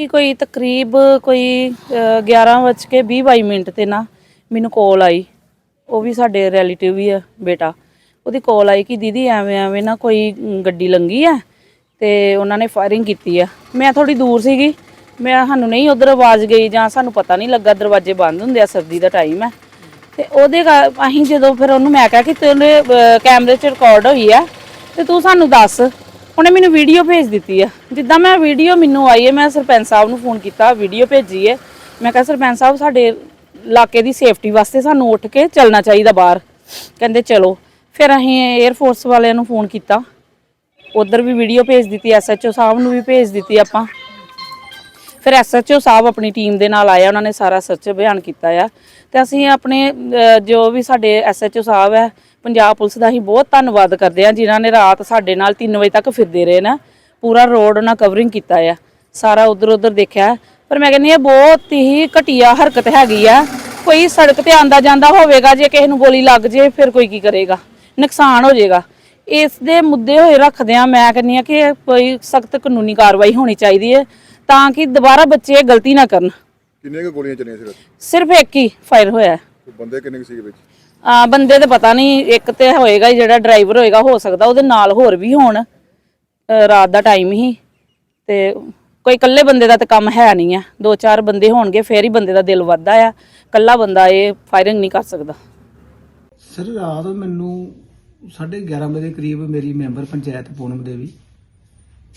ਕਿ ਕੋਈ ਤਕਰੀਬ ਕੋਈ 11:20 ਮਿੰਟ ਤੇ ਨਾ ਮੈਨੂੰ ਕਾਲ ਆਈ। ਉਹ ਵੀ ਸਾਡੇ ਰਿਲੇਟਿਵ ਹੀ ਆ ਬੇਟਾ। ਉਹਦੀ ਕਾਲ ਆਈ ਕਿ ਦੀਦੀ ਐਵੇਂ ਐਵੇਂ ਨਾ ਕੋਈ ਗੱਡੀ ਲੰਗੀ ਆ ਤੇ ਉਹਨਾਂ ਨੇ ਫਾਇਰਿੰਗ ਕੀਤੀ ਆ। ਮੈਂ ਥੋੜੀ ਦੂਰ ਸੀਗੀ। ਮੈਂ ਸਾਨੂੰ ਨਹੀਂ ਉਧਰ ਆਵਾਜ਼ ਗਈ ਜਾਂ ਸਾਨੂੰ ਪਤਾ ਨਹੀਂ ਲੱਗਾ, ਦਰਵਾਜ਼ੇ ਬੰਦ ਹੁੰਦੇ ਆ, ਸਰਦੀ ਦਾ ਟਾਈਮ ਹੈ ਤੇ ਉਹਦੇ ਕਾ- ਅਸੀਂ ਜਦੋਂ ਫਿਰ ਉਹਨੂੰ ਮੈਂ ਕਿਹਾ ਕਿ ਤੇਰੇ ਕੈਮਰੇ 'ਚ ਰਿਕਾਰਡ ਹੋਈ ਆ ਤੇ ਤੂੰ ਸਾਨੂੰ ਦੱਸ ਉਹਨੇ ਮੈਨੂੰ ਵੀਡੀਓ ਭੇਜ ਦਿੱਤੀ ਆ। ਜਿੱਦਾਂ ਮੈਂ ਵੀਡੀਓ ਮੈਨੂੰ ਆਈ ਹੈ, ਮੈਂ ਸਰਪੰਚ ਸਾਹਿਬ ਨੂੰ ਫੋਨ ਕੀਤਾ ਵੀਡੀਓ ਭੇਜੀ ਹੈ। ਮੈਂ ਕਿਹਾ, ਸਰਪੰਚ ਸਾਹਿਬ, ਸਾਡੇ ਇਲਾਕੇ ਦੀ ਸੇਫਟੀ ਵਾਸਤੇ ਸਾਨੂੰ ਉੱਠ ਕੇ ਚੱਲਣਾ ਚਾਹੀਦਾ ਬਾਹਰ। ਕਹਿੰਦੇ, ਚਲੋ। ਫਿਰ ਅਸੀਂ 에ਅਰ ਫੋਰਸ ਵਾਲਿਆਂ ਨੂੰ ਫੋਨ ਕੀਤਾ। ਉਧਰ ਵੀ ਵੀਡੀਓ ਭੇਜ ਦਿੱਤੀ ਐਸਐਚਓ ਸਾਹਿਬ ਨੂੰ ਵੀ ਭੇਜ ਦਿੱਤੀ ਆਪਾਂ। ਫਿਰ ਐਸਐਚਓ ਸਾਹਿਬ ਆਪਣੀ ਟੀਮ ਦੇ ਨਾਲ ਆਇਆ, ਉਹਨਾਂ ਨੇ ਸਾਰਾ ਸੱਚ ਬਿਆਨ ਕੀਤਾ ਆ। ਤੇ ਅਸੀਂ ਆਪਣੇ ਜੋ ਵੀ ਸਾਡੇ ਐਸਐਚਓ ਸਾਹਿਬ ਹੈ ਪੰਜਾਬ ਪੁਲਿਸ ਦਾ ਹੀ ਬਹੁਤ ਧੰਨਵਾਦ ਕਰਦੇ ਆ, ਜਿਨ੍ਹਾਂ ਨੇ ਰਾਤ ਸਾਡੇ ਨਾਲ 3 ਵਜੇ ਤੱਕ ਫਿਰਦੇ ਰਹੇ ਨਾ। ਪੂਰਾ ਰੋਡ ਉਹਨਾਂ ਕਵਰਿੰਗ ਕੀਤਾ ਆ। ਸਾਰਾ ਉਧਰ ਉਧਰ ਦੇਖਿਆ। ਪਰ ਮੈਂ ਕਹਿੰਦੀ ਇਹ ਬਹੁਤ ਹੀ ਘਟੀਆ ਹਰਕਤ ਹੈਗੀ ਆ। ਕੋਈ ਸੜਕ ਤੇ ਆਂਦਾ ਜਾਂਦਾ ਹੋਵੇਗਾ, ਜੇ ਕਿਸੇ ਨੂੰ ਗੋਲੀ ਲੱਗ ਜੇ, ਫਿਰ ਕੋਈ ਕੀ ਕਰੇਗਾ? ਨੁਕਸਾਨ ਹੋ ਜਾਏਗਾ ਇਸ ਦੇ ਮੁੱਦੇ ਹੋਏ ਰੱਖਦੇ ਆ ਮੈਂ ਕਹਿੰਦੀ ਆ ਕਿ ਕੋਈ ਸਖਤ ਕਾਨੂੰਨੀ ਕਾਰਵਾਈ ਹੋਣੀ ਚਾਹੀਦੀ ਹੈ। ਤਾਂ ਕਿ ਦੁਬਾਰਾ ਬੱਚੇ ਇਹ ਗਲਤੀ ਨਾ ਕਰਨ। ਕਿੰਨੀਆਂ ਕੁ ਗੋਲੀਆਂ ਚੱਲੀਆਂ ਸੀ ਰਾਤੀ ਸਿਰਫ ਇੱਕ ਹੀ ਫਾਇਰ ਹੋਇਆ। ਬੰਦੇ ਕਿੰਨੇ ਕੁ ਸੀਗੇ ਵਿੱਚ? ਆ ਬੰਦੇ ਤੇ ਪਤਾ ਨਹੀਂ ਇੱਕ ਤੇ ਹੋਏਗਾ ਹੀ ਜਿਹੜਾ ਡਰਾਈਵਰ ਹੋਏਗਾ ਹੋ ਸਕਦਾ ਉਹਦੇ ਨਾਲ ਹੋਰ ਵੀ ਹੋਣ। ਅ, ਰਾਤ ਦਾ ਟਾਈਮ ਹੀ। ਤੇ ਕੋਈ ਇਕੱਲੇ ਬੰਦੇ ਦਾ ਤੇ ਕੰਮ ਹੈ ਨਹੀਂ ਆ। ਦੋ ਚਾਰ ਬੰਦੇ ਹੋਣਗੇ ਫੇਰ ਹੀ ਬੰਦੇ ਦਾ ਦਿਲ ਵੱਧਦਾ ਆ। ਇਕੱਲਾ ਬੰਦਾ ਇਹ ਫਾਇਰਿੰਗ ਨਹੀਂ ਕਰ ਸਕਦਾ। ਸਰ ਰਾਤ ਮੈਨੂੰ 11:30 ਵਜੇ ਦੇ ਕਰੀਬ ਮੇਰੀ ਮੈਂਬਰ ਪੰਚਾਇਤ ਪੂਨਮ ਦੇਵੀ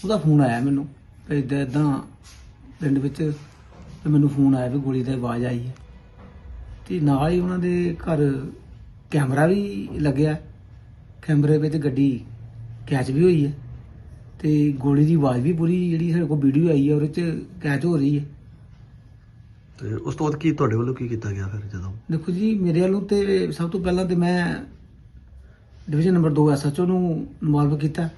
ਉਹਦਾ ਫੋਨ ਆਇਆ ਮੈਨੂੰ। ਇਦਾਂ ਇਦਾਂ ਪਿੰਡ ਵਿੱਚ ਤੇ ਮੈਨੂੰ ਫੋਨ ਆਇਆ ਵੀ ਗੋਲੀ ਦੀ ਆਵਾਜ਼ ਆਈ ਹੈ। ਤੇ ਨਾਲ ਹੀ ਉਹਨਾਂ ਦੇ ਘਰ ਕੈਮਰਾ ਵੀ ਲੱਗਿਆ ਕੈਮਰੇ ਵਿੱਚ ਗੱਡੀ ਕੈਚ ਵੀ ਹੋਈ ਹੈ ਤੇ ਗੋਲੀ ਦੀ ਆਵਾਜ਼ ਵੀ ਪੂਰੀ ਜਿਹੜੀ ਸਾਡੇ ਕੋਲ ਵੀਡੀਓ ਆਈ ਹੈ ਉਹਦੇ ਚ ਕੈਚ ਹੋ ਰਹੀ ਹੈ। ਤੇ ਉਸ ਤੋਂ ਬਾਅਦ ਕੀ ਤੁਹਾਡੇ ਵੱਲੋਂ ਕੀ ਕੀਤਾ ਗਿਆ ਫਿਰ ਜਦੋਂ? ਦੇਖੋ ਜੀ ਮੇਰੇ ਵੱਲੋਂ ਤੇ ਸਭ ਤੋਂ ਪਹਿਲਾਂ ਤੇ ਮੈਂ ਡਿਵੀਜ਼ਨ ਨੰਬਰ 2 ਐਸਐਚਓ ਨੂੰ ਇਨਵੋਲਵ ਕੀਤਾ।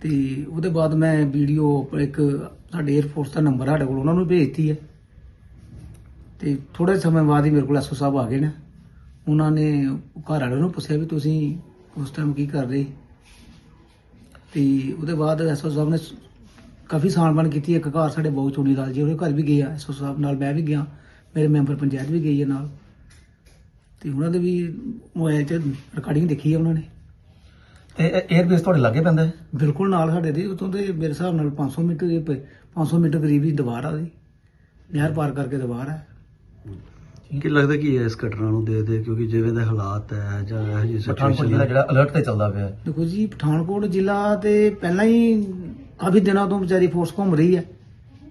ਤੇ ਉਹਦੇ ਬਾਅਦ ਮੈਂ ਵੀਡੀਓ ਇੱਕ ਸਾਡੇ 에ਅਰਫੋਰਸ ਦਾ ਨੰਬਰ ਸਾਡੇ ਕੋਲ, ਉਹਨਾਂ ਨੂੰ ਭੇਜਤੀ ਹੈ ਤੇ ਥੋੜੇ ਸਮੇਂ ਬਾਅਦ ਹੀ ਮੇਰੇ ਕੋਲ ਐਸਓ ਸਾਹਿਬ ਆ ਗਏ ਨੇ। ਉਹਨਾਂ ਨੇ ਘਰ ਵਾਲਿਆਂ ਨੂੰ ਪੁੱਛਿਆ ਵੀ ਤੁਸੀਂ ਉਸ ਟਾਈਮ ਕੀ ਕਰ ਰਹੇ? ਤੇ ਉਹਦੇ ਬਾਅਦ ਐਸਓ ਸਾਹਿਬ ਨੇ ਸ- ਕਾਫੀ ਸਾਣਬਣ ਕੀਤੀ। ਇੱਕ ਘਰ ਸਾਡੇ ਬਹੁਤ ਚੋਣੀ ਲਾਲ ਜੀ ਉਹਦੇ ਘਰ ਵੀ ਗਏ ਆ ਐਸਓ ਸਾਹਿਬ ਨਾਲ ਮੈਂ ਵੀ ਗਿਆ, ਮੇਰੇ ਮੈਂਬਰ ਪੰਚਾਇਤ ਵੀ ਗਈ ਹੈ ਨਾਲ। ਤੇ ਉਹਨਾਂ ਦੇ ਵੀ ਮੋਬਾਈਲ 'ਚ ਰਿਕਾਰਡਿੰਗ ਦੇਖੀ ਹੈ ਉਹਨਾਂ ਨੇ। 에ਅਰ ਬੇਸ ਤੁਹਾਡੇ ਲਾਗੇ ਪੈਂਦਾ ਹੈ? ਬਿਲਕੁਲ ਨਾਲ ਸਾਡੇ ਦੇ ਉਤੋਂ ਦੇ ਮੇਰੇ ਹਿਸਾਬ ਨਾਲ 500 ਮੀਟਰ ਦੇ ਪ- 500 ਮੀਟਰ ਕਰੀਬ ਹੀ ਦੀਵਾਰ ਆ ਉਹਦੀ। ਨਹਿਰ ਪਾਰ ਕਰਕੇ ਦੀਵਾਰ ਹੈ। ਕੀ ਲੱਗਦਾ ਕੀ ਹੈ ਇਸ ਘਟਨਾ ਨੂੰ ਦੇ ਦੇ ਕਿਉਂਕਿ ਜਿਵੇਂ ਦੇ ਹਾਲਾਤ ਹੈ ਜਾਂ ਇਹ ਜਿਹੀ ਪਠਾਨਕੋਟ ਸਿਚੁਏਸ਼ਨ ਜ਼ਿਲ੍ਹਾ ਜਿਹੜਾ ਅਲਰਟ ਤੇ ਚੱਲਦਾ ਪਿਆ ਹੈ। ਦੇਖੋ ਜੀ ਪਠਾਨਕੋਟ ਜ਼ਿਲ੍ਹਾ ਤੇ ਪਹਿਲਾਂ ਹੀ ਕਾਫੀ ਦਿਨਾਂ ਤੋਂ ਵਿਚਾਰੀ ਫੋਰਸ ਘੁੰਮ ਰਹੀ ਹੈ।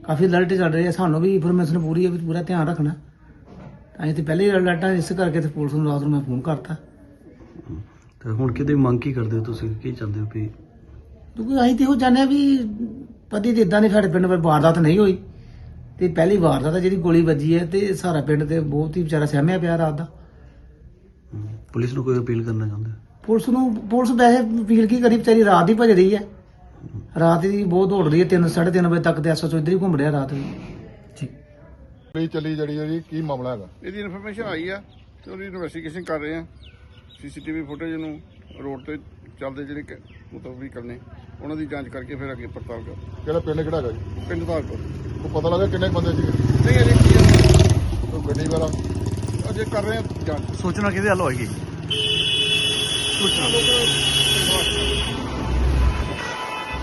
ਕਾਫੀ ਅਲਰਟ ਚੱਲ ਰਹੀ ਹੈ ਸਾਨੂੰ ਵੀ ਇਨਫੋਰਮੇਸ਼ਨ ਪੂਰੀ ਹੈ ਵੀ ਪੂਰਾ ਧਿਆਨ ਰੱਖਣਾ। ਅਸੀਂ ਤੇ ਪਹਿਲੇ ਹੀ ਅਲਰਟਾਂ ਇਸ ਕਰਕੇ ਤੇ ਪੁਲਿਸ ਨੂੰ ਰਾਤ ਨੂੰ ਮੈਂ ਫੋਨ ਕਰਤਾ। ਤੇ ਹੁਣ ਕਿਤੇ ਮੰਗ ਕੀ ਕਰਦੇ ਹੋ ਤੁਸੀਂ? ਕੀ ਚਾਹੁੰਦੇ ਹੋ ਵੀ? ਕਿਉਂਕਿ ਅਸੀਂ ਤੇ ਉਹ ਹਾਂ ਵੀ ਪਤੀ ਤੇ ਇਦਾਂ ਦੀ ਸਾਡੇ ਪਿੰਡ ਵਿੱਚ ਵਾਰਦਾਤ ਨਹੀਂ ਹੋਈ। ਤੇ ਪਹਿਲੀ ਵਾਰਦਾਤ ਆ ਜਿਹੜੀ ਗੋਲੀ ਵੱਜੀ ਹੈ ਤੇ ਸਾਰਾ ਪਿੰਡ ਤੇ ਬਹੁਤ ਹੀ ਵਿਚਾਰਾ ਸਹਿਮਿਆ ਪਿਆ ਰਾਤ ਦਾ। ਪੁਲਿਸ ਨੂੰ ਕੋਈ ਅਪੀਲ ਕਰਨਾ ਚਾਹੁੰਦੇ ਹੋ? ਪੁਲਿਸ ਨੂੰ ਪੁਲਿਸ ਵੈਸੇ ਅਪੀਲ ਕੀ ਕਰੀ ਵਿਚਾਰੀ ਰਾਤ ਹੀ ਭੱਜ ਰਹੀ ਹੈ। ਰਾਤ ਦੀ ਬਹੁਤ ਦੌੜ ਰਹੀ ਹੈ 3 3:30 ਵਜੇ ਤੱਕ ਤੇ ਐਸਐਚਓ ਇੱਧਰ ਹੀ ਘੁੰਮ ਰਿਹਾ ਰਾਤ ਵੀ ਗੋਲੀ ਚੱਲੀ ਜਿਹੜੀ ਉਹਦੀ ਕੀ ਮਾਮਲਾ ਹੈਗਾ? ਇਹਦੀ ਇਨਫੋਰਮੇਸ਼ਨ ਆਈ ਆ ਤੇ ਉਹਦੀ ਇਨਵੈਸਟੀਗੇਸ਼ਨ ਕਰ ਰਹੇ ਆ। ਸੀਸੀਟੀਵੀ ਫੁਟੇਜ ਨੂੰ ਰੋਡ ਤੇ ਚੱਲਦੇ ਜਿਹੜੇ ਕਿ ਮੁਤਬੀ ਕਰਨੇ ਉਹਨਾਂ ਦੀ ਜਾਂਚ ਕਰਕੇ ਫਿਰ ਅੱਗੇ ਪੜਤਾਲ ਕਰ। ਕਿਹੜਾ ਪਿੰਡ ਕਿਹੜਾ ਹੈਗਾ ਜੀ? ਪਿੰਡ ਧਾਰਪੁਰ ਉਹ ਪਤਾ ਲੱਗਾ ਕਿੰਨੇ ਕੁ ਬੰਦੇ ਸੀਗੇ? ਨਹੀਂ ਅਜੇ ਕੀ ਆ, ਉਹ ਗੱਡੀ ਵਾਲਾ? ਅਜੇ ਕਰ ਰਹੇ ਆ ਜਾਂਚ। ਸੂਚਨਾ ਕਿਹਦੇ ਵੱਲ ਹੋਏਗੀ ਲੋਕ